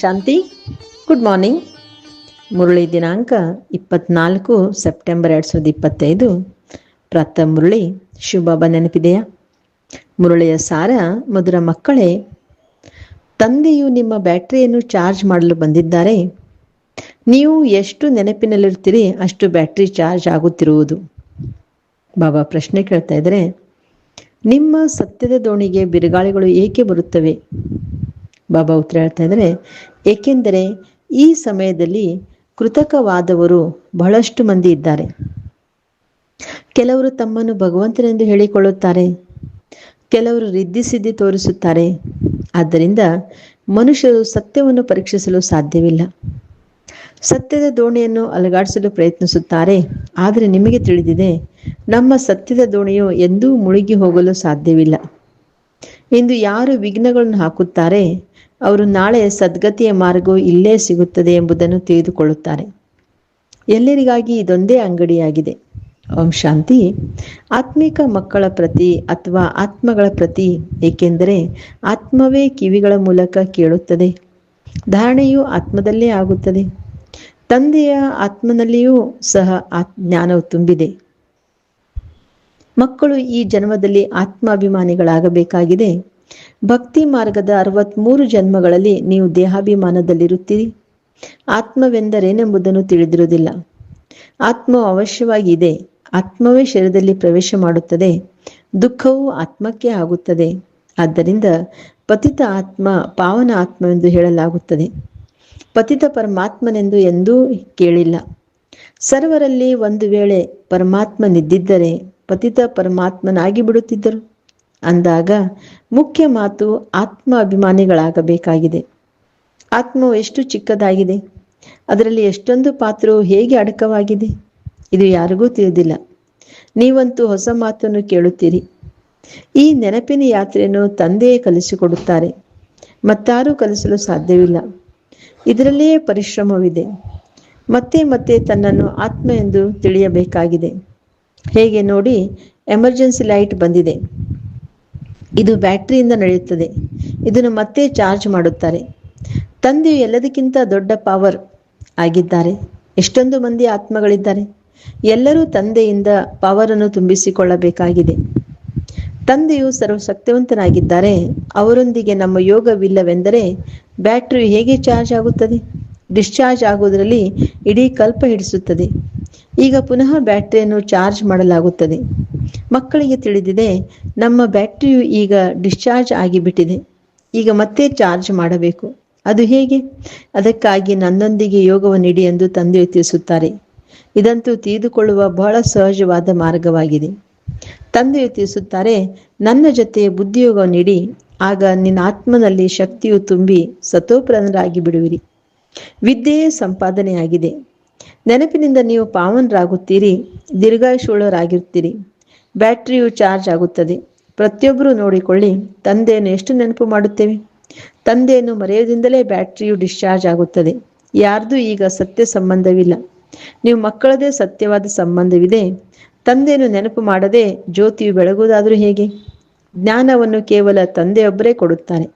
ಶಾಂತಿ. Good morning Murali ದಿನಾಂಕ ಇಪ್ಪತ್ನಾಲ್ಕು September ಎರಡು ಸಾವಿರದ ಇಪ್ಪತ್ತೈದು. ಪ್ರಾತಃ ಮುರಳಿ, ಶುಭ ನೆನಪಿದೆಯಾ? ಮುರಳಿಯ ಸಾರ, ಮಧುರ ಮಕ್ಕಳೇ, ತಂದೆಯು ನಿಮ್ಮ ಬ್ಯಾಟರಿಯನ್ನು ಚಾರ್ಜ್ ಮಾಡಲು ಬಂದಿದ್ದಾರೆ. ನೀವು ಎಷ್ಟು ನೆನಪಿನಲ್ಲಿರ್ತೀರಿ ಅಷ್ಟು ಬ್ಯಾಟ್ರಿ ಚಾರ್ಜ್ ಆಗುತ್ತಿರುವುದು. ಬಾಬಾ ಪ್ರಶ್ನೆ ಕೇಳ್ತಾ ಇದ್ದಾರೆ, ನಿಮ್ಮ ಸತ್ಯದ ದೋಣಿಗೆ ಬಿರುಗಾಳಿಗಳು ಏಕೆ ಬರುತ್ತವೆ? ಬಾಬಾ ಉತ್ತರ ಹೇಳ್ತಾ ಇದ್ದಾರೆ. ಏಕೆಂದರೆ ಈ ಸಮಯದಲ್ಲಿ ಕೃತಕವಾದವರು ಬಹಳಷ್ಟು ಮಂದಿ ಇದ್ದಾರೆ. ಕೆಲವರು ತಮ್ಮನ್ನು ಭಗವಂತನೆಂದು ಹೇಳಿಕೊಳ್ಳುತ್ತಾರೆ. ಕೆಲವರು ರಿದ್ದಿ ಸಿದ್ಧಿ ತೋರಿಸುತ್ತಾರೆ. ಆದ್ದರಿಂದ ಮನುಷ್ಯರು ಸತ್ಯವನ್ನು ಪರೀಕ್ಷಿಸಲು ಸಾಧ್ಯವಿಲ್ಲ. ಸತ್ಯದ ದೋಣಿಯನ್ನು ಅಲಗಾಡಿಸಲು ಪ್ರಯತ್ನಿಸುತ್ತಾರೆ. ಆದರೆ ನಿಮಗೆ ತಿಳಿದಿದೆ, ನಮ್ಮ ಸತ್ಯದ ದೋಣಿಯು ಎಂದೂ ಮುಳುಗಿ ಹೋಗಲು ಸಾಧ್ಯವಿಲ್ಲ. ಇಂದು ಯಾರು ವಿಘ್ನಗಳನ್ನು ಹಾಕುತ್ತಾರೆ? ಅವರು ನಾಳೆ ಸದ್ಗತಿಯ ಮಾರ್ಗವು ಇಲ್ಲೇ ಸಿಗುತ್ತದೆ ಎಂಬುದನ್ನು ತಿಳಿದುಕೊಳ್ಳುತ್ತಾರೆ. ಎಲ್ಲರಿಗಾಗಿ ಇದೊಂದೇ ಅಂಗಡಿಯಾಗಿದೆ. ಓಂ ಶಾಂತಿ. ಆತ್ಮಿಕ ಮಕ್ಕಳ ಪ್ರತಿ ಅಥವಾ ಆತ್ಮಗಳ ಪ್ರತಿ, ಏಕೆಂದರೆ ಆತ್ಮವೇ ಕಿವಿಗಳ ಮೂಲಕ ಕೇಳುತ್ತದೆ. ಧಾರಣೆಯು ಆತ್ಮದಲ್ಲೇ ಆಗುತ್ತದೆ. ತಂದೆಯ ಆತ್ಮನಲ್ಲಿಯೂ ಸಹ ಆತ್, ಜ್ಞಾನವು ತುಂಬಿದೆ. ಮಕ್ಕಳು ಈ ಜನ್ಮದಲ್ಲಿ ಆತ್ಮಾಭಿಮಾನಿಗಳಾಗಬೇಕಾಗಿದೆ. ಭಕ್ತಿ ಮಾರ್ಗದ ಅರವತ್ಮೂರು ಜನ್ಮಗಳಲ್ಲಿ ನೀವು ದೇಹಾಭಿಮಾನದಲ್ಲಿರುತ್ತೀರಿ. ಆತ್ಮವೆಂದರೇನೆಂಬುದನ್ನು ತಿಳಿದಿರುವುದಿಲ್ಲ. ಆತ್ಮವು ಅವಶ್ಯವಾಗಿದೆ ಆತ್ಮವೇ ಶರೀರದಲ್ಲಿ ಪ್ರವೇಶ ಮಾಡುತ್ತದೆ. ದುಃಖವು ಆತ್ಮಕ್ಕೆ ಆಗುತ್ತದೆ. ಆದ್ದರಿಂದ ಪತಿತ ಆತ್ಮ ಪಾವನ ಆತ್ಮವೆಂದು ಹೇಳಲಾಗುತ್ತದೆ. ಪತಿತ ಪರಮಾತ್ಮನೆಂದು ಎಂದೂ ಕೇಳಿಲ್ಲ. ಸರ್ವರಲ್ಲಿ ಒಂದು ವೇಳೆ ಪರಮಾತ್ಮನಿದ್ದಿದ್ದರೆ ಪತಿತ ಪರಮಾತ್ಮನಾಗಿ ಬಿಡುತ್ತಿದ್ದರು. ಅಂದಾಗ ಮುಖ್ಯ ಮಾತು ಆತ್ಮ ಅಭಿಮಾನಿಗಳಾಗಬೇಕಾಗಿದೆ. ಆತ್ಮವು ಎಷ್ಟು ಚಿಕ್ಕದಾಗಿದೆ? ಅದರಲ್ಲಿ ಎಷ್ಟೊಂದು ಪಾತ್ರವು ಹೇಗೆ ಅಡಕವಾಗಿದೆ? ಇದು ಯಾರಿಗೂ ತಿಳಿದಿಲ್ಲ. ನೀವಂತೂ ಹೊಸ ಮಾತನ್ನು ಕೇಳುತ್ತೀರಿ. ಈ ನೆನಪಿನ ಯಾತ್ರೆಯನ್ನು ತಂದೆಯೇ ಕಲಿಸಿಕೊಡುತ್ತಾರೆ. ಮತ್ತಾರೂ ಕಲಿಸಲು ಸಾಧ್ಯವಿಲ್ಲ. ಇದರಲ್ಲಿಯೇ ಪರಿಶ್ರಮವಿದೆ. ಮತ್ತೆ ಮತ್ತೆ ತನ್ನನ್ನು ಆತ್ಮ ಎಂದು ತಿಳಿಯಬೇಕಾಗಿದೆ. ಹೇಗೆ ನೋಡಿ, ಎಮರ್ಜೆನ್ಸಿ ಲೈಟ್ ಬಂದಿದೆ. ಇದು ಬ್ಯಾಟ್ರಿಯಿಂದ ನಡೆಯುತ್ತದೆ. ಇದನ್ನು ಮತ್ತೆ ಚಾರ್ಜ್ ಮಾಡುತ್ತಾರೆ. ತಂದೆಯು ಎಲ್ಲದಕ್ಕಿಂತ ದೊಡ್ಡ ಪವರ್ ಆಗಿದ್ದಾರೆ. ಎಷ್ಟೊಂದು ಮಂದಿ ಆತ್ಮಗಳಿದ್ದಾರೆ. ಎಲ್ಲರೂ ತಂದೆಯಿಂದ ಪವರನ್ನು ತುಂಬಿಸಿಕೊಳ್ಳಬೇಕಾಗಿದೆ. ತಂದೆಯು ಸರ್ವಶಕ್ತಿವಂತನಾಗಿದ್ದಾರೆ. ಅವರೊಂದಿಗೆ ನಮ್ಮ ಯೋಗವಿಲ್ಲವೆಂದರೆ ಬ್ಯಾಟ್ರಿ ಹೇಗೆ ಚಾರ್ಜ್ ಆಗುತ್ತದೆ? ಡಿಸ್ಚಾರ್ಜ್ ಆಗುವುದರಲ್ಲಿ ಇಡೀ ಕಲ್ಪ ಹಿಡಿಸುತ್ತದೆ. ಈಗ ಪುನಃ ಬ್ಯಾಟರಿಯನ್ನು ಚಾರ್ಜ್ ಮಾಡಲಾಗುತ್ತದೆ. ಮಕ್ಕಳಿಗೆ ತಿಳಿದಿದೆ, ನಮ್ಮ ಬ್ಯಾಟರಿಯು ಈಗ ಡಿಸ್ಚಾರ್ಜ್ ಆಗಿಬಿಟ್ಟಿದೆ. ಈಗ ಮತ್ತೆ ಚಾರ್ಜ್ ಮಾಡಬೇಕು. ಅದು ಹೇಗೆ? ಅದಕ್ಕಾಗಿ ನನ್ನೊಂದಿಗೆ ಯೋಗವ ನೀಡಿ ಎಂದು ತಂದೆ ತಿಳಿಸುತ್ತಾರೆ. ಇದಂತೂ ತಿಳಿದುಕೊಳ್ಳುವ ಬಹಳ ಸಹಜವಾದ ಮಾರ್ಗವಾಗಿದೆ. ತಂದೆಯು ತಿಳಿಸುತ್ತಾರೆ, ನನ್ನ ಜೊತೆ ಬುದ್ಧಿಯೋಗವನ್ನಿಡಿ, ಆಗ ನಿನ್ನ ಆತ್ಮನಲ್ಲಿ ಶಕ್ತಿಯು ತುಂಬಿ ಸತೋಪ್ರನರಾಗಿ ಬಿಡುವಿರಿ ವಿದ್ಯೆಯೇ ಸಂಪಾದನೆಯಾಗಿದೆ. ನೆನಪಿನಿಂದ ನೀವು ಪಾವನರಾಗುತ್ತೀರಿ ದೀರ್ಘಾಯುಷುಳ್ಳರಾಗಿರ್ತೀರಿ ಬ್ಯಾಟ್ರಿಯು ಚಾರ್ಜ್ ಆಗುತ್ತದೆ. ಪ್ರತಿಯೊಬ್ಬರೂ ನೋಡಿಕೊಳ್ಳಿ, ತಂದೆಯನ್ನು ಎಷ್ಟು ನೆನಪು ಮಾಡುತ್ತೇವೆ? ತಂದೆಯನ್ನು ಮರೆಯೋದಿಂದಲೇ ಬ್ಯಾಟ್ರಿಯು ಡಿಸ್ಚಾರ್ಜ್ ಆಗುತ್ತದೆ. ಯಾರ್ದು ಈಗ ಸತ್ಯ ಸಂಬಂಧವಿಲ್ಲ. ನೀವು ಮಕ್ಕಳದೇ ಸತ್ಯವಾದ ಸಂಬಂಧವಿದೆ. ತಂದೆಯನ್ನು ನೆನಪು ಮಾಡದೆ ಜ್ಯೋತಿಯು ಬೆಳಗುವುದಾದರೂ ಹೇಗೆ? ಜ್ಞಾನವನ್ನು ಕೇವಲ ತಂದೆಯೊಬ್ಬರೇ ಕೊಡುತ್ತಾನೆ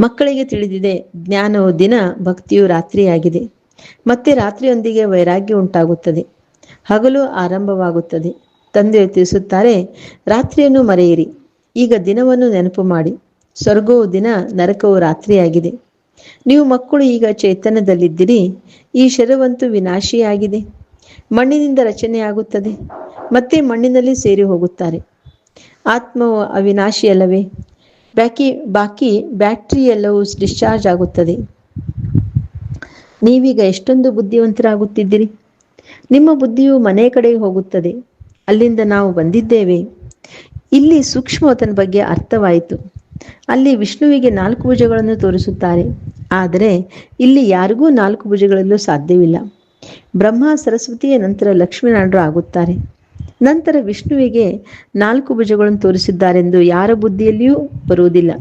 ಮಕ್ಕಳಿಗೆ ತಿಳಿದಿದೆ, ಜ್ಞಾನವು ದಿನ ಭಕ್ತಿಯು ರಾತ್ರಿಯಾಗಿದೆ. ಮತ್ತೆ ರಾತ್ರಿಯೊಂದಿಗೆ ವೈರಾಗ್ಯ ಉಂಟಾಗುತ್ತದೆ. ಹಗಲು ಆರಂಭವಾಗುತ್ತದೆ. ತಂದೆ ತಿಳಿಸುತ್ತಾರೆ, ರಾತ್ರಿಯನ್ನು ಮರೆಯಿರಿ. ಈಗ ದಿನವನ್ನು ನೆನಪು ಮಾಡಿ. ಸ್ವರ್ಗವು ದಿನ, ನರಕವು ರಾತ್ರಿಯಾಗಿದೆ. ನೀವು ಮಕ್ಕಳು ಈಗ ಚೈತನ್ಯದಲ್ಲಿದ್ದೀರಿ. ಈ ಶರವಂತೂ ವಿನಾಶಿಯಾಗಿದೆ. ಮಣ್ಣಿನಿಂದ ರಚನೆಯಾಗುತ್ತದೆ. ಮತ್ತೆ ಮಣ್ಣಿನಲ್ಲಿ ಸೇರಿ ಹೋಗುತ್ತಾರೆ. ಆತ್ಮವು ಅವಿನಾಶಿಯಲ್ಲವೇ? ಬ್ಯಾಕಿ, ಬಾಕಿ ಬಾಕಿ ಬ್ಯಾಟ್ರಿ ಎಲ್ಲವೂ ಡಿಸ್ಚಾರ್ಜ್ ಆಗುತ್ತದೆ. ನೀವೀಗ ಎಷ್ಟೊಂದು ಬುದ್ಧಿವಂತರಾಗುತ್ತಿದ್ದೀರಿ? ನಿಮ್ಮ ಬುದ್ಧಿಯು ಮನೆ ಕಡೆ ಹೋಗುತ್ತದೆ. ಅಲ್ಲಿಂದ ನಾವು ಬಂದಿದ್ದೇವೆ. ಇಲ್ಲಿ ಸೂಕ್ಷ್ಮತನ ಬಗ್ಗೆ ಅರ್ಥವಾಯಿತು. ಅಲ್ಲಿ ವಿಷ್ಣುವಿಗೆ ನಾಲ್ಕು ಭುಜಗಳನ್ನು ತೋರಿಸುತ್ತಾರೆ. ಆದರೆ ಇಲ್ಲಿ ಯಾರಿಗೂ ನಾಲ್ಕು ಭುಜಗಳಲ್ಲೂ ಸಾಧ್ಯವಿಲ್ಲ. ಬ್ರಹ್ಮ ಸರಸ್ವತಿಯ ನಂತರ ಲಕ್ಷ್ಮೀನಾರಾಯಣರು ಆಗುತ್ತಾರೆ. ನಂತರ ವಿಷ್ಣುವಿಗೆ ನಾಲ್ಕು ಭುಜಗಳನ್ನು ತೋರಿಸಿದ್ದಾರೆಂದು ಯಾರ ಬುದ್ಧಿಯಲ್ಲಿಯೂ ಬರುವುದಿಲ್ಲ.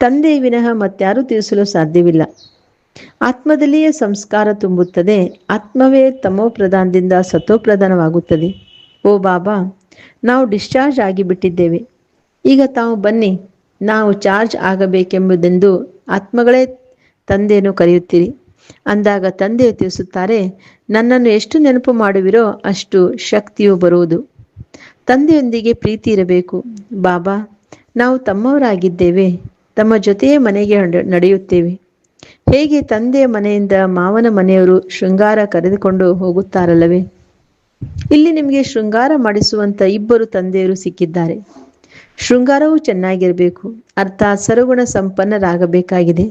ತಂದೆ ವಿನಃ ಮತ್ಯಾರೂ ತಿಳಿಸಲು ಸಾಧ್ಯವಿಲ್ಲ. ಆತ್ಮದಲ್ಲಿಯೇ ಸಂಸ್ಕಾರ ತುಂಬುತ್ತದೆ, ಆತ್ಮವೇ ತಮೋ ಪ್ರಧಾನದಿಂದ ಸತೋ ಪ್ರಧಾನವಾಗುತ್ತದೆ. ಓ ಬಾಬಾ, ನಾವು ಡಿಸ್ಚಾರ್ಜ್ ಆಗಿಬಿಟ್ಟಿದ್ದೇವೆ. ಈಗ ತಾವು ಬನ್ನಿ, ನಾವು ಚಾರ್ಜ್ ಆಗಬೇಕೆಂಬುದೆಂದು ಆತ್ಮಗಳೇ ತಂದೆಯನ್ನು ಕರೆಯುತ್ತೀರಿ. ಅಂದಾಗ ತಂದೆಯು ತಿಳಿಸುತ್ತಾರೆ, ನನ್ನನ್ನು ಎಷ್ಟು ನೆನಪು ಮಾಡುವಿರೋ ಅಷ್ಟು ಶಕ್ತಿಯು ಬರುವುದು. ತಂದೆಯೊಂದಿಗೆ ಪ್ರೀತಿ ಇರಬೇಕು. ಬಾಬಾ, ನಾವು ತಮ್ಮವರಾಗಿದ್ದೇವೆ, ತಮ್ಮ ಜೊತೆಯೇ ಮನೆಗೆ ನಡೆ- ನಡೆಯುತ್ತೇವೆ. ಹೇಗೆ ತಂದೆಯ ಮನೆಯಿಂದ ಮಾವನ ಮನೆಯವರು ಶೃಂಗಾರ ಕರೆದುಕೊಂಡು ಹೋಗುತ್ತಾರಲ್ಲವೇ? ಇಲ್ಲಿ ನಿಮಗೆ ಶೃಂಗಾರ ಮಾಡಿಸುವಂತ ಇಬ್ಬರು ತಂದೆಯರು ಸಿಕ್ಕಿದ್ದಾರೆ. ಶೃಂಗಾರವೂ ಚೆನ್ನಾಗಿರಬೇಕು. ಅರ್ಥಾತ್ ಸರುಗುಣ ಸಂಪನ್ನರಾಗಬೇಕಾಗಿದೆ.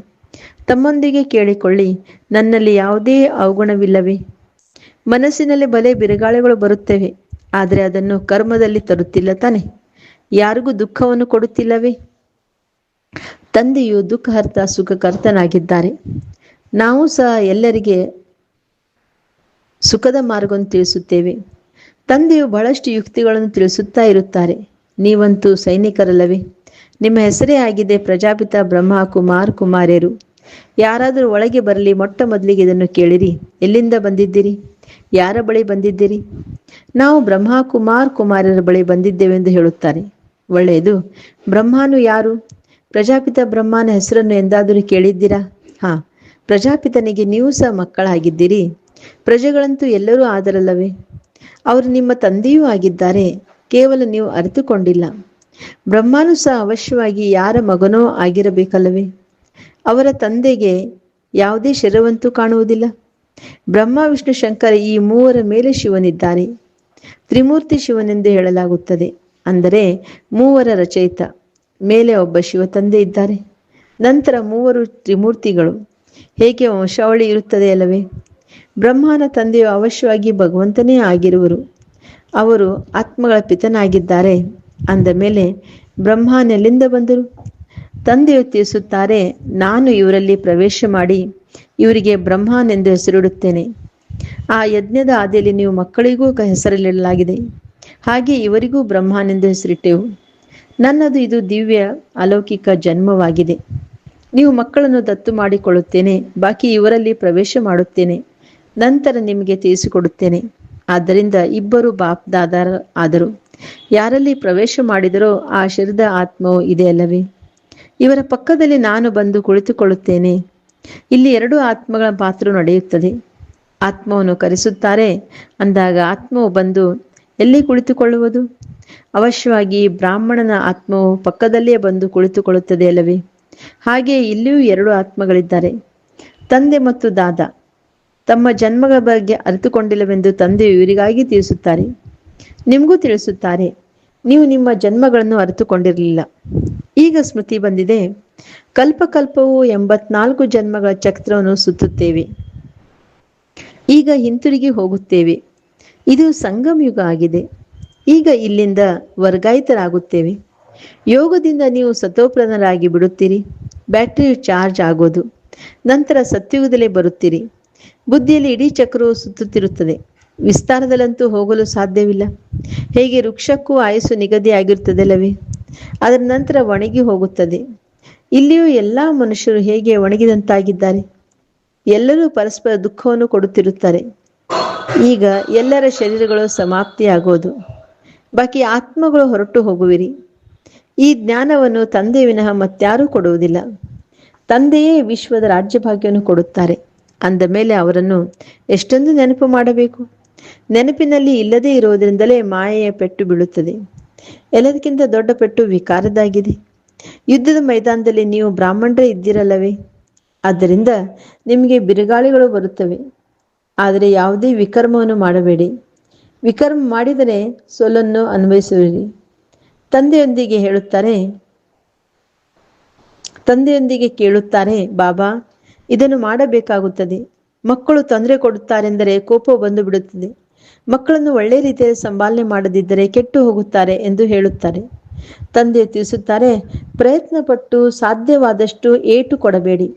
ತಮ್ಮೊಂದಿಗೆ ಕೇಳಿಕೊಳ್ಳಿ, ನನ್ನಲ್ಲಿ ಯಾವುದೇ ಅವಗುಣವಿಲ್ಲವೇ? ಮನಸ್ಸಿನಲ್ಲಿ ಬಲೆ ಬಿರುಗಾಳಿಗಳು ಬರುತ್ತವೆ, ಆದರೆ ಅದನ್ನು ಕರ್ಮದಲ್ಲಿ ತರುತ್ತಿಲ್ಲ ತಾನೆ. ಯಾರಿಗೂ ದುಃಖವನ್ನು ಕೊಡುತ್ತಿಲ್ಲವೇ? ತಂದೆಯು ದುಃಖಹರ್ತ, ಸುಖಕರ್ತನಾಗಿದ್ದಾರೆ. ನಾವು ಸಹ ಎಲ್ಲರಿಗೆ ಸುಖದ ಮಾರ್ಗವನ್ನು ತಿಳಿಸುತ್ತೇವೆ. ತಂದೆಯು ಬಹಳಷ್ಟು ಯುಕ್ತಿಗಳನ್ನು ತಿಳಿಸುತ್ತಾ ಇರುತ್ತಾರೆ. ನೀವಂತೂ ಸೈನಿಕರಲ್ಲವೇ? ನಿಮ್ಮ ಹೆಸರೇ ಆಗಿದೆ ಪ್ರಜಾಪಿತ ಬ್ರಹ್ಮ ಕುಮಾರ್ ಕುಮಾರ್ಯರು. ಯಾರಾದರೂ ಒಳಗೆ ಬರಲಿ, ಮೊಟ್ಟ ಮೊದಲಿಗೆ ಇದನ್ನು ಕೇಳಿರಿ. ಎಲ್ಲಿಂದ ಬಂದಿದ್ದೀರಿ? ಯಾರ ಬಳಿ ಬಂದಿದ್ದೀರಿ? ನಾವು ಬ್ರಹ್ಮ ಕುಮಾರ್ ಕುಮಾರ್ಯರ ಬಳಿ ಬಂದಿದ್ದೇವೆಂದು ಹೇಳುತ್ತಾರೆ. ಒಳ್ಳೆಯದು. ಬ್ರಹ್ಮನು ಯಾರು? ಪ್ರಜಾಪಿತ ಬ್ರಹ್ಮನ ಹೆಸರನ್ನು ಎಂದಾದರೂ ಕೇಳಿದ್ದೀರಾ? ಹಾ. ಪ್ರಜಾಪಿತನಿಗೆ ನೀವು ಸಹ ಮಕ್ಕಳಾಗಿದ್ದೀರಿ. ಪ್ರಜೆಗಳಂತೂ ಎಲ್ಲರೂ ಆದರಲ್ಲವೇ? ಅವರು ನಿಮ್ಮ ತಂದೆಯೂ ಆಗಿದ್ದಾರೆ. ಕೇವಲ ನೀವು ಅರಿತುಕೊಂಡಿಲ್ಲ. ಬ್ರಹ್ಮನು ಸಹ ಅವಶ್ಯವಾಗಿ ಯಾರ ಮಗನೋ ಆಗಿರಬೇಕಲ್ಲವೇ? ಅವರ ತಂದೆಗೆ ಯಾವುದೇ ಶಿರವಂತೂ ಕಾಣುವುದಿಲ್ಲ. ಬ್ರಹ್ಮ, ವಿಷ್ಣು, ಶಂಕರ ಈ ಮೂವರ ಮೇಲೆ ಶಿವನಿದ್ದಾನೆ ತ್ರಿಮೂರ್ತಿ ಶಿವನೆಂದು ಹೇಳಲಾಗುತ್ತದೆ. ಅಂದರೆ ಮೂವರ ರಚಯಿತ. ಮೇಲೆ ಒಬ್ಬ ಶಿವ ತಂದೆ ಇದ್ದಾರೆ. ನಂತರ ಮೂವರು ತ್ರಿಮೂರ್ತಿಗಳು. ಹೇಗೆ ವಂಶಾವಳಿ ಇರುತ್ತದೆ ಅಲ್ಲವೇ? ಬ್ರಹ್ಮನ ತಂದೆಯು ಅವಶ್ಯವಾಗಿ ಭಗವಂತನೇ ಆಗಿರುವರು. ಅವರು ಆತ್ಮಗಳ ಪಿತನಾಗಿದ್ದಾರೆ. ಅಂದ ಮೇಲೆ ಬ್ರಹ್ಮನೆಲ್ಲಿಂದ ಬಂದರು. ತಂದೆಯು ತಿಳಿಸುತ್ತಾರೆ, ನಾನು ಇವರಲ್ಲಿ ಪ್ರವೇಶ ಮಾಡಿ ಇವರಿಗೆ ಬ್ರಹ್ಮನೆಂದು ಹೆಸರಿಡುತ್ತೇನೆ. ಆ ಯಜ್ಞದ ಆದಿಯಲ್ಲಿ ನೀವು ಮಕ್ಕಳಿಗೂ ಹೆಸರಿಡಲಾಗಿದೆ. ಹಾಗೆ ಇವರಿಗೂ ಬ್ರಹ್ಮನೆಂದು ಹೆಸರಿಟ್ಟೆವು. ನನ್ನದು ಇದು ದಿವ್ಯ ಅಲೌಕಿಕ ಜನ್ಮವಾಗಿದೆ. ನೀವು ಮಕ್ಕಳನ್ನು ದತ್ತು ಮಾಡಿಕೊಳ್ಳುತ್ತೇನೆ, ಬಾಕಿ ಇವರಲ್ಲಿ ಪ್ರವೇಶ ಮಾಡುತ್ತೇನೆ, ನಂತರ ನಿಮಗೆ ತಿಳಿಸಿಕೊಡುತ್ತೇನೆ. ಆದ್ದರಿಂದ ಇಬ್ಬರು ಬಾಪ್ ದಾದಾರ ಆದರು. ಯಾರಲ್ಲಿ ಪ್ರವೇಶ ಮಾಡಿದರೋ ಆ ಶರದ ಆತ್ಮವು ಇದೆ ಅಲ್ಲವೇ? ಇವರ ಪಕ್ಕದಲ್ಲಿ ನಾನು ಬಂದು ಕುಳಿತುಕೊಳ್ಳುತ್ತೇನೆ. ಇಲ್ಲಿ ಎರಡು ಆತ್ಮಗಳ ಪಾತ್ರ ನಡೆಯುತ್ತದೆ. ಆತ್ಮವನ್ನು ಕರೆಸುತ್ತಾರೆ, ಅಂದಾಗ ಆತ್ಮವು ಬಂದು ಎಲ್ಲಿ ಕುಳಿತುಕೊಳ್ಳುವುದು? ಅವಶ್ಯವಾಗಿ ಬ್ರಾಹ್ಮಣನ ಆತ್ಮವು ಪಕ್ಕದಲ್ಲೇ ಬಂದು ಕುಳಿತುಕೊಳ್ಳುತ್ತದೆ ಅಲ್ಲವೇ? ಹಾಗೆ ಇಲ್ಲಿಯೂ ಎರಡು ಆತ್ಮಗಳಿದ್ದಾರೆ. ತಂದೆ ಮತ್ತು ದಾದ. ತಮ್ಮ ಜನ್ಮಗಳ ಬಗ್ಗೆ ಅರಿತುಕೊಂಡಿಲ್ಲವೆಂದು ತಂದೆಯು ಇವರಿಗಾಗಿ ತಿಳಿಸುತ್ತಾರೆ. ನಿಮಗೂ ತಿಳಿಸುತ್ತಾರೆ. ನೀವು ನಿಮ್ಮ ಜನ್ಮಗಳನ್ನು ಅರಿತುಕೊಂಡಿರಲಿಲ್ಲ. ಈಗ ಸ್ಮೃತಿ ಬಂದಿದೆ. ಕಲ್ಪಕಲ್ಪವು ಎಂಬತ್ನಾಲ್ಕು ಜನ್ಮಗಳ ಚಕ್ರವನ್ನು ಸುತ್ತುತ್ತೇವೆ. ಈಗ ಹಿಂತಿರುಗಿ ಹೋಗುತ್ತೇವೆ. ಇದು ಸಂಗಮಯುಗ ಆಗಿದೆ. ಈಗ ಇಲ್ಲಿಂದ ವರ್ಗಾಯಿತರಾಗುತ್ತೇವೆ. ಯೋಗದಿಂದ ನೀವು ಸತೋಪ್ರಧಾನರಾಗಿ ಬಿಡುತ್ತೀರಿ. ಬ್ಯಾಟರಿ ಚಾರ್ಜ್ ಆಗೋದು. ನಂತರ ಸತ್ಯುಗದಲ್ಲೇ ಬರುತ್ತೀರಿ. ಬುದ್ಧಿಯಲ್ಲಿ ಇಡೀ ಚಕ್ರವು ಸುತ್ತುತ್ತಿರುತ್ತದೆ. ವಿಸ್ತಾರದಲ್ಲಂತೂ ಹೋಗಲು ಸಾಧ್ಯವಿಲ್ಲ. ಹೇಗೆ ವೃಕ್ಷಕ್ಕೂ ಆಯಸ್ಸು ನಿಗದಿ ಆಗಿರುತ್ತದಲ್ಲವೇ? ಅದರ ನಂತರ ಒಣಗಿ ಹೋಗುತ್ತದೆ. ಇಲ್ಲಿಯೂ ಎಲ್ಲ ಮನುಷ್ಯರು ಹೇಗೆ ಒಣಗಿದಂತಾಗಿದ್ದಾರೆ? ಎಲ್ಲರೂ ಪರಸ್ಪರ ದುಃಖವನ್ನು ಕೊಡುತ್ತಿರುತ್ತಾರೆ. ಈಗ ಎಲ್ಲರ ಶರೀರಗಳು ಸಮಾಪ್ತಿಯಾಗೋದು. ಬಾಕಿ ಆತ್ಮಗಳು ಹೊರಟು ಹೋಗುವಿರಿ. ಈ ಜ್ಞಾನವನ್ನು ತಂದೆ ವಿನಃ ಮತ್ಯಾರೂ ಕೊಡುವುದಿಲ್ಲ. ತಂದೆಯೇ ವಿಶ್ವದ ರಾಜ್ಯಭಾಗ್ಯವನ್ನು ಕೊಡುತ್ತಾರೆ. ಅಂದ ಮೇಲೆ ಅವರನ್ನು, ಎಷ್ಟೊಂದು ನೆನಪು ಮಾಡಬೇಕು. ನೆನಪಿನಲ್ಲಿ ಇಲ್ಲದೇ ಇರುವುದರಿಂದಲೇ ಮಾಯೆಯ ಪೆಟ್ಟು ಬೀಳುತ್ತದೆ. ಎಲ್ಲದಕ್ಕಿಂತ ದೊಡ್ಡ ಪೆಟ್ಟು ವಿಕಾರದಾಗಿದೆ ಯುದ್ಧದ ಮೈದಾನದಲ್ಲಿ ನೀವು ಬ್ರಾಹ್ಮಣರೇ ಇದ್ದಿರಲ್ಲವೇ? ಆದ್ದರಿಂದ ನಿಮಗೆ ಬಿರುಗಾಳಿಗಳು ಬರುತ್ತವೆ. ಆದರೆ ಯಾವುದೇ ವಿಕರ್ಮವನ್ನು ಮಾಡಬೇಡಿ. ವಿಕರ್ಮ ಮಾಡಿದರೆ ಸೋಲನ್ನು ಅನ್ವಯಿಸುವಿರಿ. ತಂದೆಯೊಂದಿಗೆ ಹೇಳುತ್ತಾರೆ, ತಂದೆಯೊಂದಿಗೆ ಕೇಳುತ್ತಾರೆ, ಬಾಬಾ, ಇದನ್ನು ಮಾಡಬೇಕಾಗುತ್ತದೆ. ಮಕ್ಕಳು ತೊಂದರೆ ಕೊಡುತ್ತಾರೆಂದರೆ ಕೋಪ ಬಂದು ಬಿಡುತ್ತದೆ ಮಕ್ಕಳನ್ನು ಒಳ್ಳೆ ರೀತಿಯಲ್ಲಿ ಸಂಭಾಲನೆ ಮಾಡದಿದ್ದರೆ ಕೆಟ್ಟು ಹೋಗುತ್ತಾರೆ ಎಂದು ಹೇಳುತ್ತಾರೆ. ತಂದೆ ತಿಳಿಸುತ್ತಾರೆ ಪ್ರಯತ್ನ ಪಟ್ಟು ಸಾಧ್ಯವಾದಷ್ಟು ಏಟು ಕೊಡಬೇಡಿ.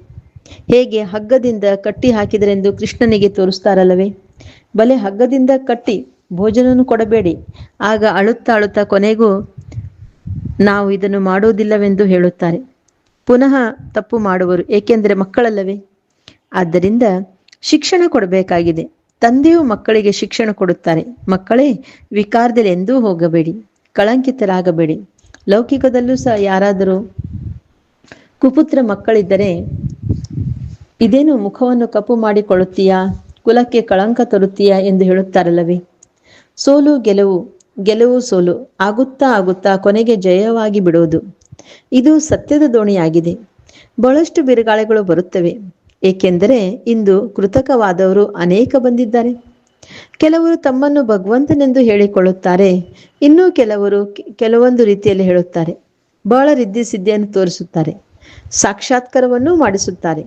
ಹೇಗೆ ಹಗ್ಗದಿಂದ ಕಟ್ಟಿ ಹಾಕಿದರೆಂದು ಕೃಷ್ಣನಿಗೆ ತೋರಿಸ್ತಾರಲ್ಲವೇ. ಬಲೆ ಹಗ್ಗದಿಂದ ಕಟ್ಟಿ ಭೋಜನವನ್ನು ಕೊಡಬೇಡಿ. ಆಗ ಅಳುತ್ತಾ ಅಳುತ್ತಾ ಕೊನೆಗೂ ನಾವು ಇದನ್ನು ಮಾಡುವುದಿಲ್ಲವೆಂದು ಹೇಳುತ್ತಾರೆ. ಪುನಃ ತಪ್ಪು ಮಾಡುವರು, ಏಕೆಂದರೆ ಮಕ್ಕಳಲ್ಲವೇ? ಆದ್ದರಿಂದ ಶಿಕ್ಷಣ ಕೊಡಬೇಕಾಗಿದೆ. ತಂದೆಯು ಮಕ್ಕಳಿಗೆ ಶಿಕ್ಷಣ ಕೊಡುತ್ತಾರೆ. ಮಕ್ಕಳೇ, ವಿಕಾರದಲ್ಲಿ ಎಂದೂ ಹೋಗಬೇಡಿ, ಕಳಂಕಿತರಾಗಬೇಡಿ. ಲೌಕಿಕದಲ್ಲೂ ಸಹ ಯಾರಾದರೂ ಕುಪುತ್ರ ಮಕ್ಕಳಿದ್ದರೆ ಇದೇನು ಮುಖವನ್ನು ಕಪ್ಪು ಮಾಡಿಕೊಳ್ಳುತ್ತೀಯಾ, ಕುಲಕ್ಕೆ ಕಳಂಕ ತರುತ್ತೀಯಾ ಎಂದು ಹೇಳುತ್ತಾರಲ್ಲವೇ? ಸೋಲು ಗೆಲುವು ಗೆಲುವು ಸೋಲು, ಆಗುತ್ತಾ ಆಗುತ್ತಾ ಕೊನೆಗೆ ಜಯವಾಗಿ ಬಿಡುವುದು. ಇದು ಸತ್ಯದ ದೋಣಿಯಾಗಿದೆ. ಬಹಳಷ್ಟು ಬಿರುಗಾಳಿಗಳು ಬರುತ್ತವೆ. ಏಕೆಂದರೆ ಇಂದು ಕೃತಕವಾದವರು ಅನೇಕ ಬಂದಿದ್ದಾರೆ. ಕೆಲವರು ತಮ್ಮನ್ನು ಭಗವಂತನೆಂದು ಹೇಳಿಕೊಳ್ಳುತ್ತಾರೆ. ಇನ್ನೂ ಕೆಲವರು ಕೆಲವೊಂದು ರೀತಿಯಲ್ಲಿ ಹೇಳುತ್ತಾರೆ. ಬಹಳ ರಿದ್ದಿ ಸಿದ್ಧಿಯನ್ನು ತೋರಿಸುತ್ತಾರೆ. ಸಾಕ್ಷಾತ್ಕಾರವನ್ನು ಮಾಡಿಸುತ್ತಾರೆ.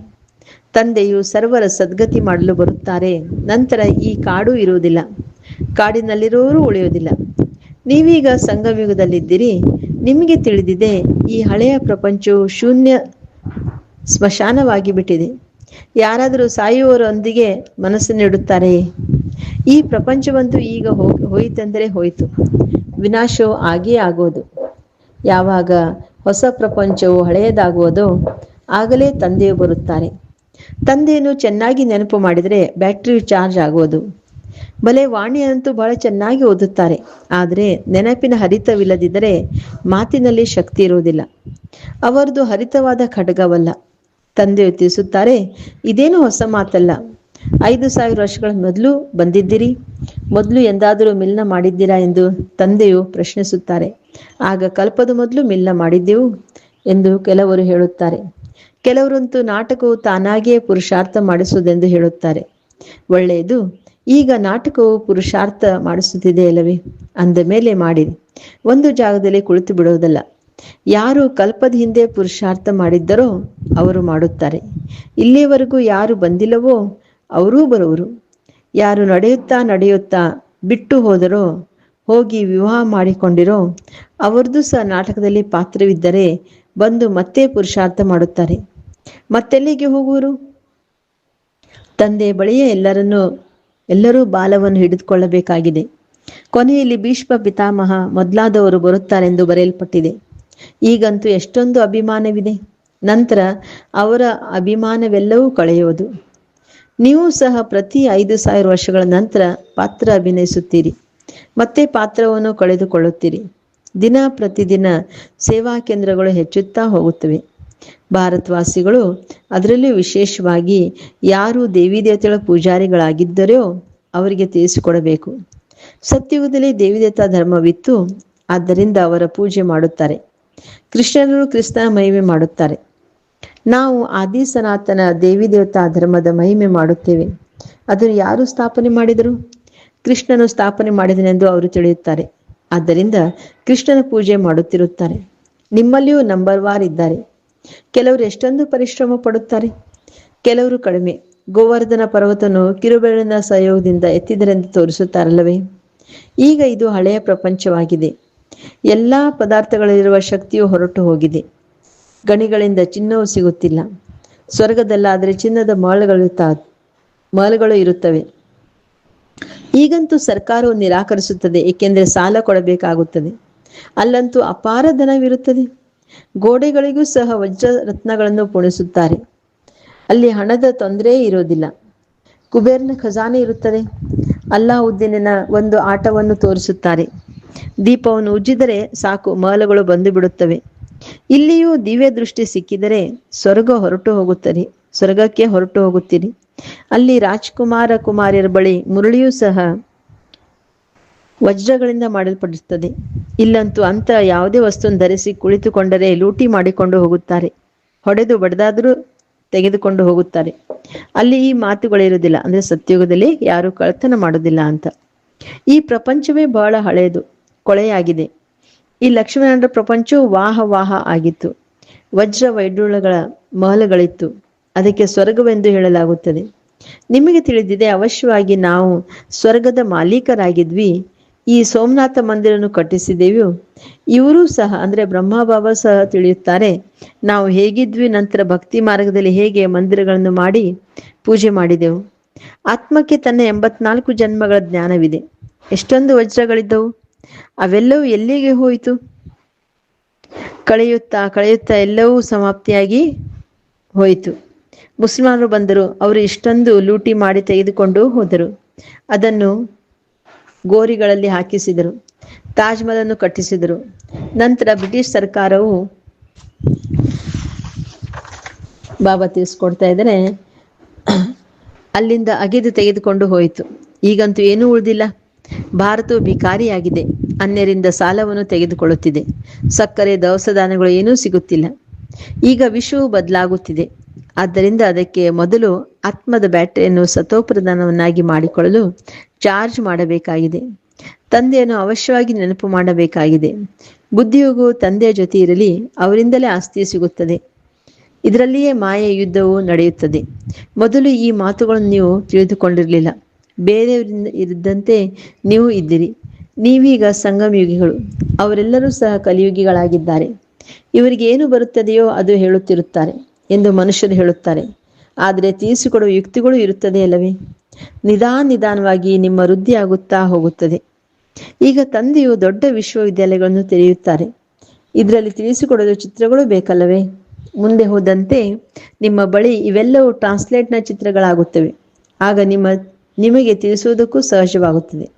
ತಂದೆಯು ಸರ್ವರ ಸದ್ಗತಿ ಮಾಡಲು ಬರುತ್ತಾರೆ. ನಂತರ ಈ ಕಾಡು ಇರುವುದಿಲ್ಲ. ಕಾಡಿನಲ್ಲಿರುವವರು ಉಳಿಯುವುದಿಲ್ಲ. ನೀವೀಗ ಸಂಗಮಯುಗದಲ್ಲಿದ್ದೀರಿ ನಿಮಗೆ ತಿಳಿದಿದೆ, ಈ ಹಳೆಯ ಪ್ರಪಂಚವು ಶೂನ್ಯ ಸ್ಮಶಾನವಾಗಿ ಬಿಟ್ಟಿದೆ ಯಾರಾದರೂ ಸಾಯುವವರೊಂದಿಗೆ ಮನಸ್ಸನ್ನಿಡುತ್ತಾರೆಯೇ ಈ ಪ್ರಪಂಚವಂತೂ ಈಗ ಹೋ, ಹೋಯಿತೆಂದರೆ ಹೋಯಿತು. ವಿನಾಶವು ಆಗೇ ಆಗೋದು ಯಾವಾಗ ಹೊಸ ಪ್ರಪಂಚವು ಹಳೆಯದಾಗುವುದೋ, ಆಗಲೇ ತಂದೆಯು ಬರುತ್ತಾರೆ. ತಂದೆಯನ್ನು ಚೆನ್ನಾಗಿ ನೆನಪು ಮಾಡಿದರೆ ಬ್ಯಾಟ್ರಿ ಚಾರ್ಜ್ ಆಗುವುದು. ಬಲೆ ವಾಣಿಯಂತೂ ಬಹಳ ಚೆನ್ನಾಗಿ ಓದುತ್ತಾರೆ. ಆದರೆ ನೆನಪಿನ ಹರಿತವಿಲ್ಲದಿದ್ದರೆ ಮಾತಿನಲ್ಲಿ ಶಕ್ತಿ ಇರುವುದಿಲ್ಲ. ಅವರದು ಹರಿತವಾದ ಖಡ್ಗವಲ್ಲ. ತಂದೆ ತಿಳಿಸುತ್ತಾರೆ, ಇದೇನು ಹೊಸ ಮಾತಲ್ಲ. ಐದು ಸಾವಿರ ವರ್ಷಗಳ ಮೊದಲು ಬಂದಿದ್ದೀರಿ. ಮೊದಲು ಎಂದಾದರೂ ಮಿಲ್ನ ಮಾಡಿದ್ದೀರಾ ಎಂದು ತಂದೆಯು ಪ್ರಶ್ನಿಸುತ್ತಾರೆ. ಆಗ ಕಲ್ಪದ ಮೊದಲು ಮಿಲ್ನ ಮಾಡಿದ್ದೆವು ಎಂದು ಕೆಲವರು ಹೇಳುತ್ತಾರೆ. ಕೆಲವರಂತೂ ನಾಟಕವು ತಾನಾಗಿಯೇ ಪುರುಷಾರ್ಥ ಮಾಡಿಸುವುದೆಂದು ಹೇಳುತ್ತಾರೆ. ಒಳ್ಳೆಯದು ಈಗ ನಾಟಕವು ಪುರುಷಾರ್ಥ ಮಾಡಿಸುತ್ತಿದೆ ಅಲ್ಲವೇ ಅಂದ ಮೇಲೆ ಮಾಡಿ ಒಂದು ಜಾಗದಲ್ಲಿ ಕುಳಿತು ಬಿಡುವುದಲ್ಲ. ಯಾರು ಕಲ್ಪದ ಹಿಂದೆ ಪುರುಷಾರ್ಥ ಮಾಡಿದ್ದರೋ ಅವರು ಮಾಡುತ್ತಾರೆ. ಇಲ್ಲಿಯವರೆಗೂ ಯಾರು ಬಂದಿಲ್ಲವೋ ಅವರೂ ಬರುವರು. ಯಾರು ನಡೆಯುತ್ತಾ ನಡೆಯುತ್ತಾ ಬಿಟ್ಟು ಹೋದರೋ, ಹೋಗಿ ವಿವಾಹ ಮಾಡಿಕೊಂಡಿರೋ, ಅವರದ್ದು ಸಹ ನಾಟಕದಲ್ಲಿ ಪಾತ್ರವಿದ್ದರೆ ಬಂದು ಮತ್ತೆ ಪುರುಷಾರ್ಥ ಮಾಡುತ್ತಾರೆ. ಮತ್ತೆಲ್ಲಿಗೆ ಹೋಗುವರು? ತಂದೆ ಬಳಿಯೇ ಎಲ್ಲರನ್ನೂ ಎಲ್ಲರೂ ಬಾಲವನ್ನು ಹಿಡಿದುಕೊಳ್ಳಬೇಕಾಗಿದೆ. ಕೊನೆಯಲ್ಲಿ ಭೀಷ್ಮ ಪಿತಾಮಹ ಮೊದಲಾದವರು ಬರುತ್ತಾರೆಂದು ಬರೆಯಲ್ಪಟ್ಟಿದೆ. ಈಗಂತೂ ಎಷ್ಟೊಂದು ಅಭಿಮಾನವಿದೆ. ನಂತರ ಅವರ ಅಭಿಮಾನವೆಲ್ಲವೂ ಕಳೆಯೋದು. ನೀವು ಸಹ ಪ್ರತಿ ಐದು ಸಾವಿರ ವರ್ಷಗಳ ನಂತರ ಪಾತ್ರ ಅಭಿನಯಿಸುತ್ತೀರಿ. ಮತ್ತೆ ಪಾತ್ರವನ್ನು ಕಳೆದುಕೊಳ್ಳುತ್ತೀರಿ. ದಿನ ಪ್ರತಿದಿನ ಸೇವಾ ಕೇಂದ್ರಗಳು ಹೆಚ್ಚುತ್ತಾ ಹೋಗುತ್ತವೆ. ಭಾರತವಾಸಿಗಳು, ಅದರಲ್ಲೂ ವಿಶೇಷವಾಗಿ ಯಾರು ದೇವಿ ದೇವತೆಗಳ ಪೂಜಾರಿಗಳಾಗಿದ್ದರೋ ಅವರಿಗೆ ತಿಳಿಸಿಕೊಡಬೇಕು. ಸತ್ಯುಗದಲ್ಲಿ ದೇವಿದೇವತಾ ಧರ್ಮವಿತ್ತು, ಆದ್ದರಿಂದ ಅವರ ಪೂಜೆ ಮಾಡುತ್ತಾರೆ. ಕೃಷ್ಣನರು ಕ್ರಿಸ್ತನ ಮಹಿಮೆ ಮಾಡುತ್ತಾರೆ. ನಾವು ಆದಿ ಸನಾತನ ದೇವಿ ದೇವತಾ ಧರ್ಮದ ಮಹಿಮೆ ಮಾಡುತ್ತೇವೆ. ಅದನ್ನು ಯಾರು ಸ್ಥಾಪನೆ ಮಾಡಿದರು? ಕೃಷ್ಣನು ಸ್ಥಾಪನೆ ಮಾಡಿದನೆಂದು ಅವರು ತಿಳಿಯುತ್ತಾರೆ. ಆದ್ದರಿಂದ ಕೃಷ್ಣನ ಪೂಜೆ ಮಾಡುತ್ತಿರುತ್ತಾರೆ. ನಿಮ್ಮಲ್ಲಿಯೂ ನಂಬರ್ ವಾರ್ ಇದ್ದಾರೆ. ಕೆಲವರು ಎಷ್ಟೊಂದು ಪರಿಶ್ರಮ ಪಡುತ್ತಾರೆ? ಕೆಲವರು ಕಡಿಮೆ. ಗೋವರ್ಧನ ಪರ್ವತನು ಕಿರುಬೆರಳಿನ ಸಹಯೋಗದಿಂದ ಎತ್ತಿದರೆಂದು ತೋರಿಸುತ್ತಾರಲ್ಲವೇ? ಈಗ ಇದು ಹಳೆಯ ಪ್ರಪಂಚವಾಗಿದೆ. ಎಲ್ಲ ಪದಾರ್ಥಗಳಲ್ಲಿರುವ ಶಕ್ತಿಯು ಹೊರಟು ಹೋಗಿದೆ. ಗಣಿಗಳಿಂದ ಚಿನ್ನವು ಸಿಗುತ್ತಿಲ್ಲ. ಸ್ವರ್ಗದಲ್ಲಾದರೆ ಚಿನ್ನದ ಮಾಲುಗಳು ಮರಳುಗಳು ಇರುತ್ತವೆ. ಈಗಂತೂ ಸರ್ಕಾರವು ನಿರಾಕರಿಸುತ್ತದೆ, ಏಕೆಂದರೆ ಸಾಲ ಕೊಡಬೇಕಾಗುತ್ತದೆ. ಅಲ್ಲಂತೂ ಅಪಾರ ಧನವಿರುತ್ತದೆ. ಗೋಡೆಗಳಿಗೂ ಸಹ ವಜ್ರ ರತ್ನಗಳನ್ನು ಪುಣಿಸುತ್ತಾರೆ. ಅಲ್ಲಿ ಹಣದ ತೊಂದರೆ ಇರೋದಿಲ್ಲ. ಕುಬೇರ್ನ ಖಜಾನೆ ಇರುತ್ತದೆ. ಅಲ್ಲಾವುದ್ದೀನಿನ ಒಂದು ಆಟವನ್ನು ತೋರಿಸುತ್ತಾರೆ. ದೀಪವನ್ನು ಉಜ್ಜಿದರೆ ಸಾಕು ಮಹಲಗಳು ಬಂದು ಬಿಡುತ್ತವೆ ಇಲ್ಲಿಯೂ ದಿವ್ಯ ದೃಷ್ಟಿ ಸಿಕ್ಕಿದರೆ ಸ್ವರ್ಗ ಹೊರಟು ಹೋಗುತ್ತದೆ. ಸ್ವರ್ಗಕ್ಕೆ ಹೊರಟು ಹೋಗುತ್ತೀರಿ. ಅಲ್ಲಿ ರಾಜ್ಕುಮಾರ ಕುಮಾರಿಯರ ಬಳಿ ಮುರಳಿಯೂ ಸಹ ವಜ್ರಗಳಿಂದ ಮಾಡಲ್ಪಡುತ್ತದೆ. ಇಲ್ಲಂತೂ ಅಂತ ಯಾವುದೇ ವಸ್ತುವನ್ನು ಧರಿಸಿ ಕುಳಿತುಕೊಂಡರೆ ಲೂಟಿ ಮಾಡಿಕೊಂಡು ಹೋಗುತ್ತಾರೆ. ಹೊಡೆದು ಬಡದಾದರೂ ತೆಗೆದುಕೊಂಡು ಹೋಗುತ್ತಾರೆ. ಅಲ್ಲಿ ಈ ಮಾತುಗಳಿರುವುದಿಲ್ಲ ಅಂದ್ರೆ ಸತ್ಯುಗದಲ್ಲಿ ಯಾರು ಕಳ್ತನ ಮಾಡೋದಿಲ್ಲ ಅಂತ. ಈ ಪ್ರಪಂಚವೇ ಬಹಳ ಹಳೆಯದು, ಕೊಳೆಯಾಗಿದೆ. ಈ ಲಕ್ಷ್ಮೀನಾರಾಯಣ ಪ್ರಪಂಚವು ವಾಹ ವಾಹ ಆಗಿತ್ತು. ವಜ್ರ ವೈಡೂಳಗಳ ಮಹಲಗಳಿತ್ತು. ಅದಕ್ಕೆ ಸ್ವರ್ಗವೆಂದು ಹೇಳಲಾಗುತ್ತದೆ. ನಿಮಗೆ ತಿಳಿದಿದೆ, ಅವಶ್ಯವಾಗಿ ನಾವು ಸ್ವರ್ಗದ ಮಾಲೀಕರಾಗಿದ್ವಿ. ಈ ಸೋಮನಾಥ ಮಂದಿರವನ್ನು ಕಟ್ಟಿಸಿದೆವು. ಇವರು ಸಹ, ಅಂದ್ರೆ ಬಾಬಾ ಸಹ ತಿಳಿಯುತ್ತಾರೆ, ನಾವು ಹೇಗಿದ್ವಿ, ನಂತರ ಭಕ್ತಿ ಮಾರ್ಗದಲ್ಲಿ ಹೇಗೆ ಮಂದಿರಗಳನ್ನು ಮಾಡಿ ಪೂಜೆ ಮಾಡಿದೆವು. ಆತ್ಮಕ್ಕೆ ತನ್ನ ಎಂಬತ್ನಾಲ್ಕು ಜನ್ಮಗಳ ಜ್ಞಾನವಿದೆ. ಎಷ್ಟೊಂದು ವಜ್ರಗಳಿದ್ದವು. ಅವೆಲ್ಲವೂ ಎಲ್ಲಿಗೆ ಹೋಯಿತು? ಕಳೆಯುತ್ತಾ ಕಳೆಯುತ್ತಾ ಎಲ್ಲವೂ ಸಮಾಪ್ತಿಯಾಗಿ ಹೋಯಿತು. ಮುಸ್ಲಿಮರು ಬಂದರು, ಅವರು ಇಷ್ಟೊಂದು ಲೂಟಿ ಮಾಡಿ ತೆಗೆದುಕೊಂಡು ಹೋದರು. ಅದನ್ನು ಗೋರಿಗಳಲ್ಲಿ ಹಾಕಿಸಿದರು. ತಾಜ್ ಮಹಲನ್ನು ಕಟ್ಟಿಸಿದರು. ನಂತರ ಬ್ರಿಟಿಷ್ ಸರ್ಕಾರವು ಬಾಬಾ ತಿಳಿಸ್ಕೊಡ್ತಾ ಇದ್ದಾರೆ. ಅಲ್ಲಿಂದ ಅಗೆದು ತೆಗೆದುಕೊಂಡು ಹೋಯಿತು. ಈಗಂತೂ ಏನೂ ಉಳಿದಿಲ್ಲ. ಭಾರತವು ಭಿಕಾರಿಯಾಗಿದೆ ಅನ್ಯರಿಂದ ಸಾಲವನ್ನು ತೆಗೆದುಕೊಳ್ಳುತ್ತಿದೆ. ಸಕ್ಕರೆ ದವಸ ಧಾನ್ಯಗಳು ಏನೂ ಸಿಗುತ್ತಿಲ್ಲ. ಈಗ ವಿಶ್ವವು ಬದಲಾಗುತ್ತಿದೆ. ಆದ್ದರಿಂದ ಅದಕ್ಕೆ ಮೊದಲು ಆತ್ಮದ ಬ್ಯಾಟರಿಯನ್ನು ಸತೋಪ್ರಧಾನವನ್ನಾಗಿ ಮಾಡಿಕೊಳ್ಳಲು ಚಾರ್ಜ್ ಮಾಡಬೇಕಾಗಿದೆ. ತಂದೆಯನ್ನು ಅವಶ್ಯವಾಗಿ ನೆನಪು ಮಾಡಬೇಕಾಗಿದೆ. ಬುದ್ಧಿಯುಗು ತಂದೆಯ ಜೊತೆ ಇರಲಿ, ಅವರಿಂದಲೇ ಆಸ್ತಿ ಸಿಗುತ್ತದೆ. ಇದರಲ್ಲಿಯೇ ಮಾಯ ಯುದ್ಧವು ನಡೆಯುತ್ತದೆ. ಮೊದಲು ಈ ಮಾತುಗಳನ್ನು ನೀವು ತಿಳಿದುಕೊಂಡಿರಲಿಲ್ಲ. ಬೇರೆಯವರಿಂದ ಇದ್ದಂತೆ ನೀವು ಇದ್ದಿರಿ. ನೀವೀಗ ಸಂಗಮಯುಗಿಗಳು. ಅವರೆಲ್ಲರೂ ಸಹ ಕಲಿಯುಗಿಗಳಾಗಿದ್ದಾರೆ. ಇವರಿಗೆ ಏನು ಬರುತ್ತದೆಯೋ ಅದು ಹೇಳುತ್ತಿರುತ್ತಾರೆ. ಎಂದು ಮನುಷ್ಯರು ಹೇಳುತ್ತಾರೆ. ಆದರೆ ತೀರಿಸಿಕೊಡುವ ಯುಕ್ತಿಗಳು ಇರುತ್ತದೆ ಅಲ್ಲವೇ? ನಿಧಾನ ನಿಧಾನವಾಗಿ ನಿಮ್ಮ ವೃದ್ಧಿ ಆಗುತ್ತಾ ಹೋಗುತ್ತದೆ. ಈಗ ತಂದೆಯು ದೊಡ್ಡ ವಿಶ್ವವಿದ್ಯಾಲಯಗಳನ್ನು ತೆರೆಯುತ್ತಾರೆ. ಇದರಲ್ಲಿ ತಿಳಿಸಿಕೊಡಲು ಚಿತ್ರಗಳು ಬೇಕಲ್ಲವೇ? ಮುಂದೆ ಹೋದಂತೆ ನಿಮ್ಮ ಬಳಿ ಇವೆಲ್ಲವೂ ಟ್ರಾನ್ಸ್ಲೇಟ್ನ ಚಿತ್ರಗಳಾಗುತ್ತವೆ. ಆಗ ನಿಮ್ಮ, ನಿಮಗೆ ತಿಳಿಸುವುದಕ್ಕೂ ಸಹಜವಾಗುತ್ತದೆ.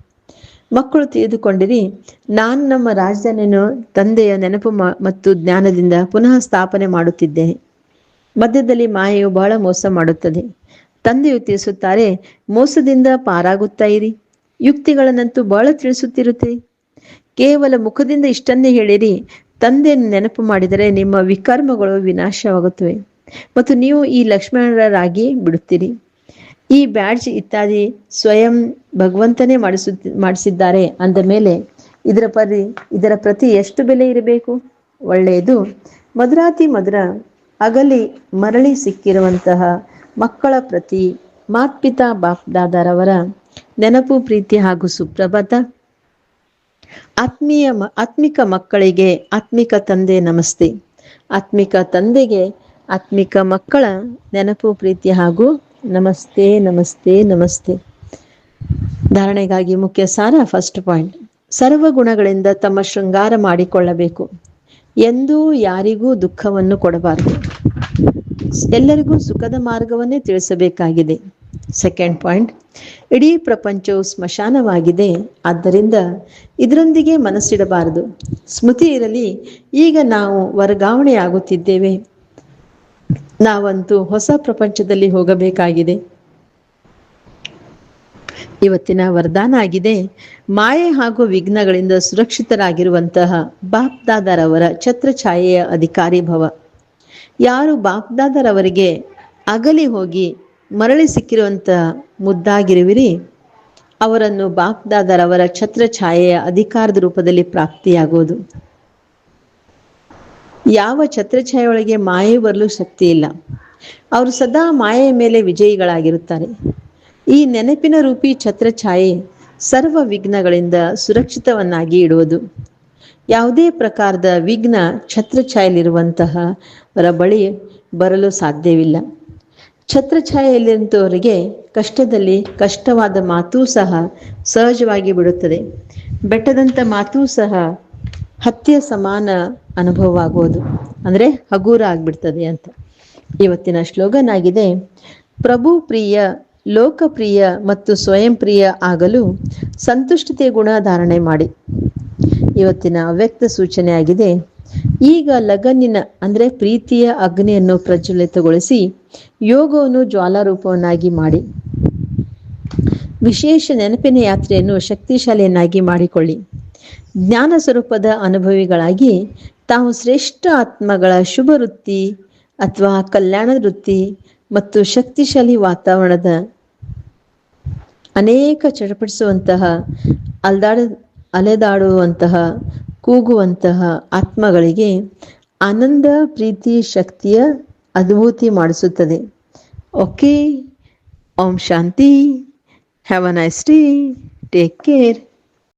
ಮಕ್ಕಳು ತಿಳಿದುಕೊಂಡಿರಿ, ನಾನು ನಮ್ಮ ರಾಜಧಾನಿಯನ್ನು ತಂದೆಯ ನೆನಪು ಮತ್ತು ಜ್ಞಾನದಿಂದ ಪುನಃ ಸ್ಥಾಪನೆ ಮಾಡುತ್ತಿದ್ದೇನೆ. ಮಧ್ಯದಲ್ಲಿ ಮಾಯೆಯು ಬಹಳ ಮೋಸ ಮಾಡುತ್ತದೆ. ತಂದೆಯು ತಿಳಿಸುತ್ತಾರೆ, ಮೋಸದಿಂದ ಪಾರಾಗುತ್ತಾ ಇರಿ. ಯುಕ್ತಿಗಳನ್ನಂತೂ ಬಹಳ ತಿಳಿಸುತ್ತಿರುತ್ತೆ. ಕೇವಲ ಮುಖದಿಂದ ಇಷ್ಟನ್ನೇ ಹೇಳಿರಿ ತಂದೆ ನೆನಪು ಮಾಡಿದರೆ ನಿಮ್ಮ ವಿಕರ್ಮಗಳು ವಿನಾಶವಾಗುತ್ತವೆ. ಮತ್ತು ನೀವು ಈ ಲಕ್ಷ್ಮಣರಾಗಿ ಬಿಡುತ್ತೀರಿ. ಈ ಬ್ಯಾಡ್ಜ್ ಇತ್ಯಾದಿ ಸ್ವಯಂ ಭಗವಂತನೇ ಮಾಡಿಸು ಮಾಡಿಸಿದ್ದಾರೆ. ಅಂದ ಮೇಲೆ, ಇದರ ಪರಿ, ಇದರ ಪ್ರತಿ ಎಷ್ಟು ಬೆಲೆ ಇರಬೇಕು? ಒಳ್ಳೆಯದು. ಮಧುರಾತಿ ಮಧುರ ಅಗಲಿ ಮರಳಿ ಸಿಕ್ಕಿರುವಂತಹ ಮಕ್ಕಳ ಪ್ರತಿ ಮಾತ್ಪಿತಾ ಬಾಪ್ದಾದರವರ ನೆನಪು, ಪ್ರೀತಿ ಹಾಗೂ ಸುಪ್ರಭಾತ. ಆತ್ಮೀಯ ಆತ್ಮಿಕ ಮಕ್ಕಳಿಗೆ ಆತ್ಮಿಕ ತಂದೆ ನಮಸ್ತೆ. ಆತ್ಮಿಕ ತಂದೆಗೆ ಆತ್ಮಿಕ ಮಕ್ಕಳ ನೆನಪು, ಪ್ರೀತಿ ಹಾಗೂ ನಮಸ್ತೆ ನಮಸ್ತೆ ನಮಸ್ತೆ. ಧಾರಣೆಗಾಗಿ ಮುಖ್ಯ ಸಾರ ಫಸ್ಟ್ ಪಾಯಿಂಟ್ ಸರ್ವ ಗುಣಗಳಿಂದ ತಮ್ಮ ಶೃಂಗಾರ ಮಾಡಿಕೊಳ್ಳಬೇಕು. ಎಂದೂ ಯಾರಿಗೂ ದುಃಖವನ್ನು ಕೊಡಬಾರದು. ಎಲ್ಲರಿಗೂ ಸುಖದ ಮಾರ್ಗವನ್ನೇ ತಿಳಿಸಬೇಕಾಗಿದೆ. ಸೆಕೆಂಡ್ ಪಾಯಿಂಟ್ ಇಡೀ ಪ್ರಪಂಚವು ಸ್ಮಶಾನವಾಗಿದೆ. ಆದ್ದರಿಂದ ಇದರೊಂದಿಗೆ ಮನಸ್ಸಿಡಬಾರದು. ಸ್ಮೃತಿ ಇರಲಿ, ಈಗ ನಾವು ವರ್ಗಾವಣೆಯಾಗುತ್ತಿದ್ದೇವೆ. ನಾವಂತೂ ಹೊಸ ಪ್ರಪಂಚದಲ್ಲಿ ಹೋಗಬೇಕಾಗಿದೆ. ಇವತ್ತಿನ ವರದಾನ ಆಗಿದೆ. ಮಾಯೆ ಹಾಗೂ ವಿಘ್ನಗಳಿಂದ ಸುರಕ್ಷಿತರಾಗಿರುವಂತಹ ಬಾಪ್ದಾದರವರ ಛತ್ರಛಾಯೆಯ ಅಧಿಕಾರಿ ಭವ. ಯಾರು ಬಾಪ್ದಾದರವರಿಗೆ ಅಗಲಿ ಹೋಗಿ ಮರಳಿ ಸಿಕ್ಕಿರುವಂತಹ ಮುದ್ದಾಗಿರುವಿರಿ? ಅವರನ್ನು ಬಾಪ್ದಾದರವರ ಛತ್ರಛಾಯೆಯ ಅಧಿಕಾರದ ರೂಪದಲ್ಲಿ ಪ್ರಾಪ್ತಿಯಾಗುವುದು. ಯಾವ ಛತ್ರಛಾಯೆಯೊಳಗೆ ಮಾಯೆ ಬರಲು ಶಕ್ತಿ ಇಲ್ಲ ಅವರು ಸದಾ ಮಾಯೆಯ ಮೇಲೆ ವಿಜಯಿಗಳಾಗಿರುತ್ತಾರೆ. ಈ ನೆನಪಿನ ರೂಪಿ ಛತ್ರಛಾಯೆ ಸರ್ವ ವಿಘ್ನಗಳಿಂದ ಸುರಕ್ಷಿತವನ್ನಾಗಿ ಇಡುವುದು. ಯಾವುದೇ ಪ್ರಕಾರದ ವಿಘ್ನ ಛತ್ರಛಾಯೆಯಲ್ಲಿರುವಂತಹ ಅವರ ಬಳಿ ಬರಲು ಸಾಧ್ಯವಿಲ್ಲ. ಛತ್ರಛಾಯೆಯಲ್ಲಿರುವಂಥವರಿಗೆ ಕಷ್ಟದಲ್ಲಿ ಕಷ್ಟವಾದ ಮಾತೂ ಸಹ ಸಹಜವಾಗಿ ಬಿಡುತ್ತದೆ. ಬೆಟ್ಟದಂಥ ಮಾತೂ ಸಹ ಹತ್ಯೆ ಸಮಾನ ಅನುಭವವಾಗುವುದು. ಅಂದರೆ ಹಗೂರ ಆಗ್ಬಿಡ್ತದೆ ಅಂತ. ಇವತ್ತಿನ ಶ್ಲೋಗನ್ ಆಗಿದೆ ಪ್ರಭು ಪ್ರಿಯ ಲೋಕಪ್ರಿಯ ಮತ್ತು ಸ್ವಯಂ ಪ್ರಿಯ ಆಗಲು ಸಂತುಷ್ಟತೆ ಗುಣ ಧಾರಣೆ ಮಾಡಿ. ಇವತ್ತಿನ ಅವ್ಯಕ್ತ ಸೂಚನೆ ಆಗಿದೆ ಈಗ ಲಗನ್ನಿನ, ಅಂದರೆ ಪ್ರೀತಿಯ ಅಗ್ನಿಯನ್ನು ಪ್ರಜ್ವಲಿತಗೊಳಿಸಿ ಯೋಗವನ್ನು ಜ್ವಾಲಾರೂಪವನ್ನಾಗಿ ಮಾಡಿ. ವಿಶೇಷ ನೆನಪಿನ ಯಾತ್ರೆಯನ್ನು ಶಕ್ತಿಶಾಲಿಯನ್ನಾಗಿ ಮಾಡಿಕೊಳ್ಳಿ. ಜ್ಞಾನ ಸ್ವರೂಪದ ಅನುಭವಿಗಳಾಗಿ ತಾವು ಶ್ರೇಷ್ಠ ಆತ್ಮಗಳ ಶುಭ ವೃತ್ತಿ ಅಥವಾ ಕಲ್ಯಾಣ ವೃತ್ತಿ ಮತ್ತು ಶಕ್ತಿಶಾಲಿ ವಾತಾವರಣದ ಅನೇಕ ಚಟಪಡಿಸುವಂತಹ ಅಲ್ದಾಡ, ಅಲೆದಾಡುವಂತಹ, ಕೂಗುವಂತಹ ಆತ್ಮಗಳಿಗೆ ಆನಂದ, ಪ್ರೀತಿ, ಶಕ್ತಿಯ ಅದ್ಭುತಿ ಮಾಡಿಸುತ್ತದೆ. ಓಕೆ ಓಂ ಶಾಂತಿ have a nice day take care